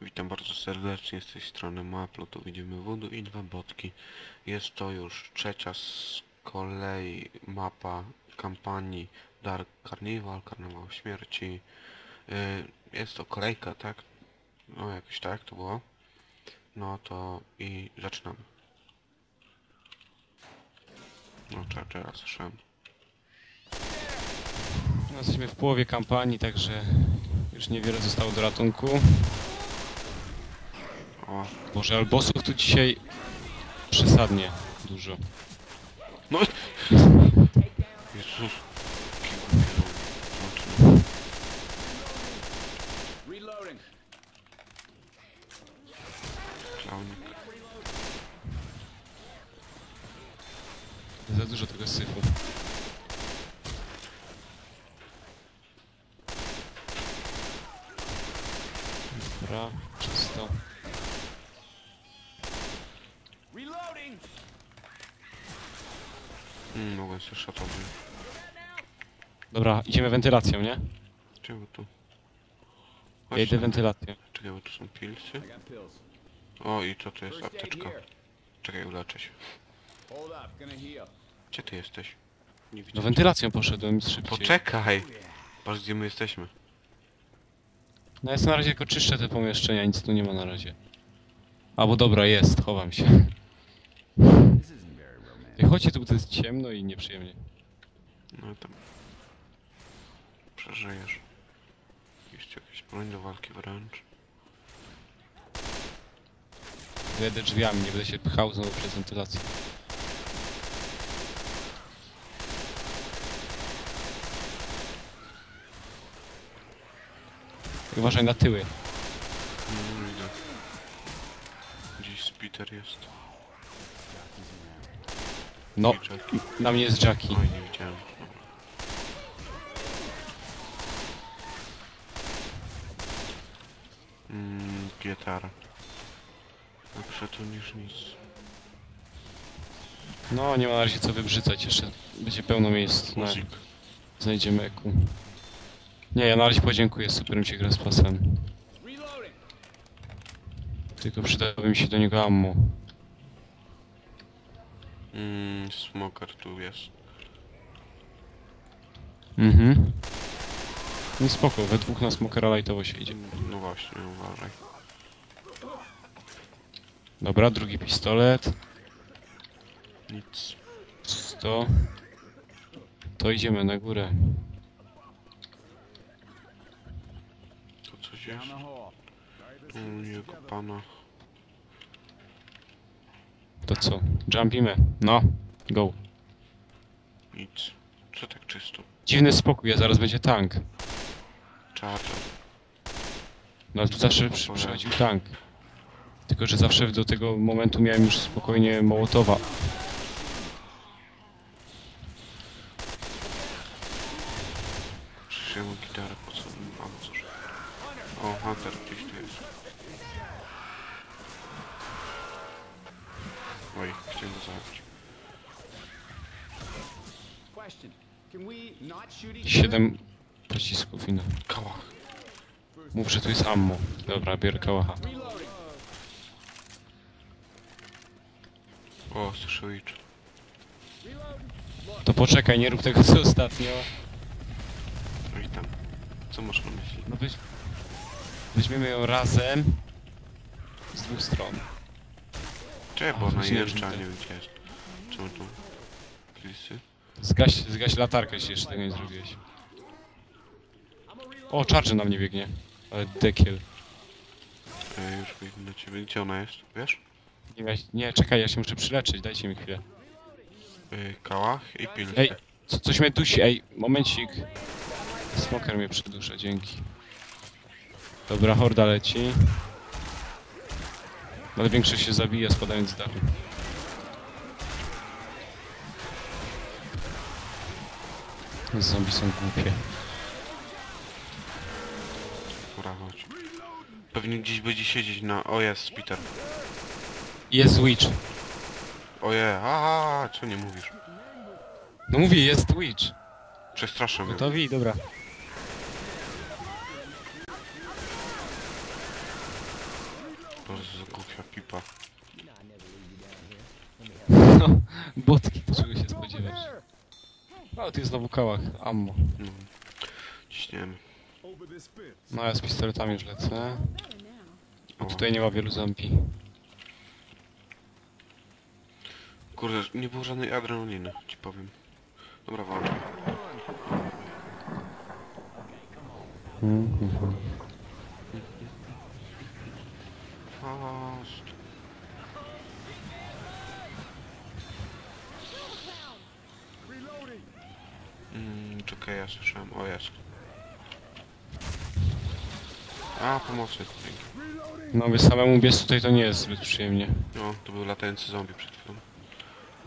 Witam bardzo serdecznie z tej strony Maplu, tu widzimy Voodoo i dwa botki. Jest to już trzecia z kolei mapa kampanii Dark Carnival, Karnawał Śmierci. Yy, Jest to kolejka, tak? No jakoś tak to było. No to i zaczynamy. No czekaj, teraz słyszałem. No, jesteśmy w połowie kampanii, także już niewiele zostało do ratunku. O, Boże, ale bossów tu dzisiaj przesadnie dużo. no! Jezus! Klaunik. Za dużo tego syfu. Dobra, czysto. Mm, mogłem sobie szatować. Dobra, idziemy wentylacją, nie? Czego tu? Ja idę wentylacją. Czekaj, bo tu są pilsy. I got pills. O, i co to jest? First aid Apteczka. here. Czekaj, uleczę się. Hold up, gonna heal. Gdzie ty jesteś? Nie widzę. No wentylacją poszedłem szybciej. Poczekaj! Patrz, gdzie my jesteśmy. No ja sobie na razie tylko czyszczę te pomieszczenia, nic tu nie ma na razie. A bo dobra, jest, chowam się. Ej, Chodźcie tu, bo to jest ciemno i nieprzyjemnie. No tam. Przeżyjesz. Jest jakaś broń do walki wręcz. Wyjadę drzwiami, nie będę się pchał znowu przez wentylację. Uważaj na tyły. No, idę. Gdzieś Spiter jest. No, na mnie jest Jackie. Oj, nie widziałem. Dobra. Mm, gitara. Lepsze to niż nic. No, nie ma na razie co wybrzycać, jeszcze będzie pełno miejsc. Na, Muzyk. znajdziemy eku. Nie, ja na razie podziękuję, super mi się gra z pasem. Reloading. Tylko przydałoby mi się do niego ammo. Mm, smoker tu jest. Mhm. No spoko, we dwóch na smokera lightowo się idzie. No właśnie, uważaj. Dobra, drugi pistolet. Nic. 100. To idziemy na górę. To coś jest. Mm, jego pana. To co? Jumpimy. No, go. Nic. Co tak czysto? Dziwny spokój, a zaraz będzie tank. Charger. No ale tu zawsze przy, przychodził tank. Tylko, że zawsze do tego momentu miałem już spokojnie Mołotowa. Przyjąłem gitarę po co? A cóż. O, Hunter gdzieś tu jest. Oj, chciałem each other? Siedem pocisków i no. Kałach. Mów, że tu jest ammo. Dobra, biorę kałacha. O, słyszę. To poczekaj, nie rób tego co ostatnio. No i tam. Co masz na myśli? No weź... Weźmiemy ją razem. Z dwóch stron. Czekaj, bo na właśnie jęcza, wiem, nie wiem gdzie jest. Czemu tu? Lisy? Zgaś, zgaś latarkę, jeśli jeszcze tego nie zrobiłeś. O, charger na mnie biegnie. Ale dekiel. Ej, już biegnę do ciebie. Gdzie ona jest? Wiesz? Nie, ja- nie, czekaj, ja się muszę przyleczyć, dajcie mi chwilę. Ej, kałach i pilsy. Ej, co, coś mnie dusi, ej, momencik. Smoker mnie przedusza, dzięki. Dobra, horda leci. Ale większość się zabija spadając z dachu. Zombie są głupie. Dobra, chodź. Pewnie gdzieś będzie siedzieć na... O, jest Spiter. Jest Witch. Oje, a co nie mówisz? No mówię, jest Witch. Przestraszę mnie. Gotowi? Dobra. To jest głupia pipa. No, botki, to czego się spodziewasz? O, tu jest znowu kałach, ammo. No. Ciśniemy. No ja z pistoletami już lecę. O. tutaj nie ma wielu zombie. Kurde, nie było żadnej adrenaliny, ci powiem. Dobra. Fast. Mm, czekaj, ja słyszałem. O, jest. A, pomocy. Dzięki. No by samemu biec tutaj to nie jest zbyt przyjemnie. No, to był latający zombie przed chwilą.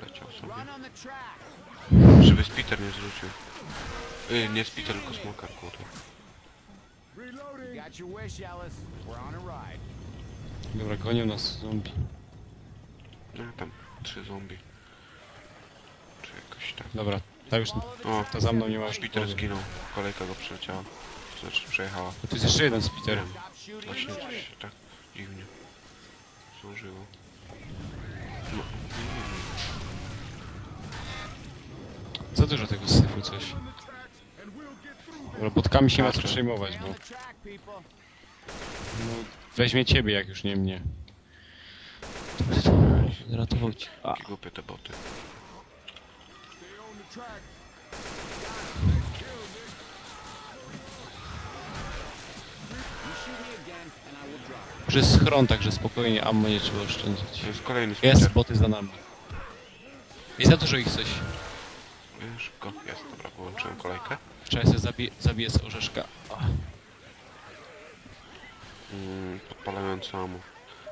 Leciał sobie. Żeby Spiter nie zrzucił. Yy, nie Spiter, tylko Smokar, kurde. Got your wish, Ellis. We're on a ride. Dobra, gonią nas zombie. No, tam, trzy zombie. Czy jakoś tak. Dobra, ta już, O, ta za mną nie ma głowy. zginął. Kolejka go przeleciała. Znaczy, przejechała. To tu jest jeszcze jeden. Stop shooting. Właśnie coś się tak dziwnie złożyło. No, Za dużo tego syfu coś. Dobra, botkami się ma co przejmować, bo no, weźmie ciebie, jak już nie mnie. Ratował cię. A, jakie głupie te boty. Jest schron, także spokojnie, ammo nie trzeba oszczędzać. To jest kolejny Jest, boty za nami. I za dużo ich coś. Szybko, jest, dobra, połączyłem kolejkę. Wczoraj sobie zabije, zabiję z orzeszka. O, Mm, podpalający ammo.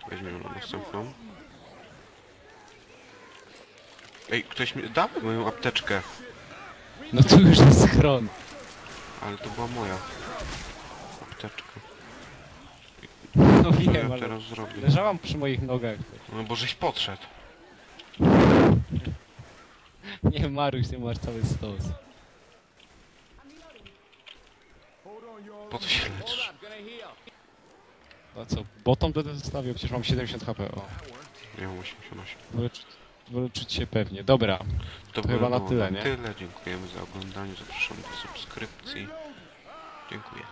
Weźmiemy na następną. Ej, ktoś mi... Dał moją apteczkę. No tu już jest schron. Ale to była moja apteczka. No Co ja wiem, ale teraz zrobię? leżałam przy moich nogach. No bo żeś podszedł. Nie Maruś, ty masz cały stos. Po co się leczysz? A co, bottom będę zostawił, przecież mam 70 HP, o. Ja mam 88. Wolę, wolę czuć się pewnie. Dobra, To, To chyba na tyle, nie? Tyle, dziękujemy za oglądanie, zapraszam do subskrypcji. Dziękuję.